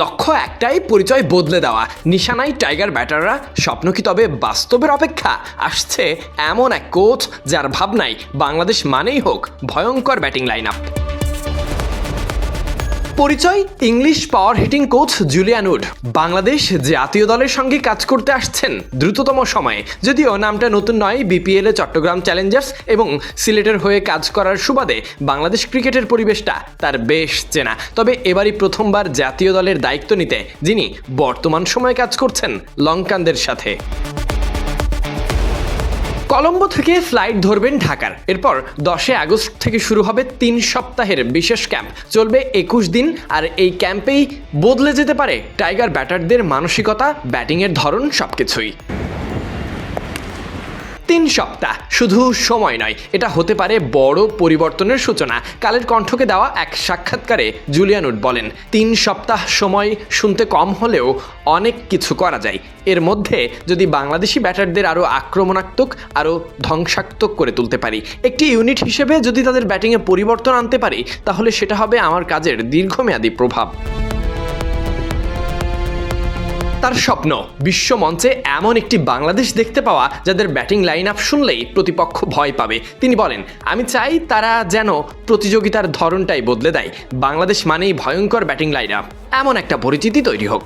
লক্ষ্য একটাই, পরিচয় বদলে দেওয়া। নিশানাই টাইগার ব্যাটাররা, স্বপ্ন কি তবে বাস্তবের অপেক্ষা? আসছে এমন এক কোচ যার ভাবনাই বাংলাদেশ মানেই হোক ভয়ঙ্কর ব্যাটিং লাইন আপ পরিচয় English power hitting coach Julian Wood Bangladesh জাতীয় দলের সঙ্গে কাজ করতে আসছেন, দ্রুততম সময়ে। যদিও নামটা নতুন নয় বিপিএল এ চট্টগ্রাম চ্যালেঞ্জার্স এবং সিলেটের হয়ে কাজ করার সুবাদে বাংলাদেশ ক্রিকেটের পরিবেশটা তার বেশ চেনা। তবে এবারই প্রথমবার জাতীয় দলের দায়িত্ব নিতে, যিনি বর্তমান সময়ে কাজ করছেন লঙ্কানদের সাথে। কলম্বো থেকে ফ্লাইট ধরবেন ঢাকার। এরপর দশে আগস্ট থেকে শুরু হবে তিন সপ্তাহের বিশেষ ক্যাম্প। চলবে একুশ দিন, আর এই ক্যাম্পেই বদলে যেতে পারে টাইগার ব্যাটারদের মানসিকতা, ব্যাটিংয়ের ধরন সবকিছুই। তিন সপ্তাহ। শুধু সময় নয়, এটা হতে পারে বড় পরিবর্তনের সূচনা। কালের কণ্ঠকে দেওয়া এক সাক্ষাৎকারে জুলিয়ান উড বলেন, তিন সপ্তাহ সময় শুনতে কম হলেও অনেক কিছু করা যায়। এর মধ্যে যদি বাংলাদেশি ব্যাটারদের আরও আক্রমণাত্মক আরও ধ্বংসাত্মক করে তুলতে পারি। একটি ইউনিট হিসেবে যদি তাদের ব্যাটিংয়ে পরিবর্তন আনতে পারি, তাহলে সেটা হবে আমার কাজের দীর্ঘমেয়াদী প্রভাব। তার স্বপ্ন। বিশ্ব মঞ্চে এমন একটি বাংলাদেশ দেখতে পাওয়া যাদের ব্যাটিং লাইন আপ শুনলেই প্রতিপক্ষ ভয় পাবে। তিনি বলেন, আমি চাই তারা যেন প্রতিযোগিতার ধরনটাই বদলে দেয়। বাংলাদেশ মানেই ভয়ঙ্কর ব্যাটিং লাইন আপ এমন একটা পরিচিতি তৈরি হোক।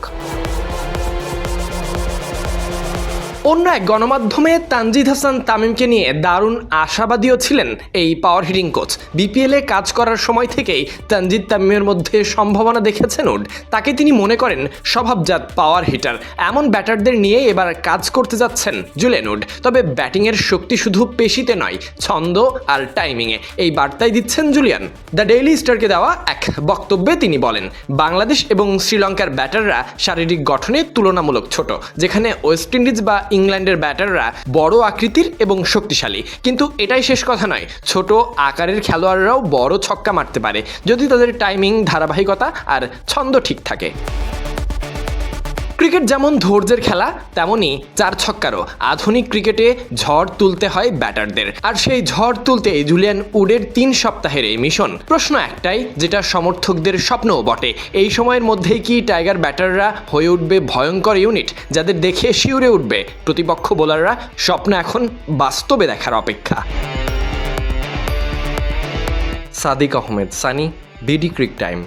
অন্য এক গণমাধ্যমে তানজিদ হাসান তামিমকে নিয়ে দারুণ আশাবাদীও ছিলেন এই পাওয়ার হিটিং কোচ বিপিএলে কাজ করার সময় থেকেই তানজিদ তামিমের মধ্যে সম্ভাবনা দেখেছেন উড তাকে তিনি মনে করেন স্বভাবজাত পাওয়ার হিটার এমন ব্যাটারদের নিয়ে এবার কাজ করতে যাচ্ছেন জুলেন উড তবে ব্যাটিংয়ের শক্তি শুধু পেশিতে নয়, ছন্দ আর টাইমিংয়ে এই বার্তাই দিচ্ছেন জুলিয়ান। দ্য ডেইলি স্টারকে দেওয়া এক বক্তব্যে তিনি বলেন, বাংলাদেশ এবং শ্রীলঙ্কার ব্যাটাররা শারীরিক গঠনে তুলনামূলক ছোট, যেখানে ওয়েস্ট ইন্ডিজ বা ইংল্যান্ডের ব্যাটাররা বড় আকৃতির এবং শক্তিশালী। কিন্তু এটাই শেষ কথা নয়। ছোট আকারের খেলোয়াড়রাও বড় ছক্কা মারতে পারে, যদি তাদের টাইমিং ধারাবাহিকতা আর ছন্দ ঠিক থাকে। ক্রিকেট যেমন ধৈর্যের খেলা, তেমনই চার ছক্কারও। আধুনিক ক্রিকেটে ঝড় তুলতে হয় ব্যাটারদের। আর সেই ঝড় তুলতে জুলিয়ান উডের তিন সপ্তাহের এই মিশন। প্রশ্ন একটাই, যেটা সমর্থকদের স্বপ্নও বটে। এই সময়ের মধ্যেই কি টাইগার ব্যাটাররা হয়ে উঠবে ভয়ঙ্কর ইউনিট, যাদের দেখে শিউরে উঠবে প্রতিপক্ষ বোলাররা? স্বপ্ন এখন বাস্তবে দেখার অপেক্ষা। Sadiq Ahmed, Sunny, BD cric time.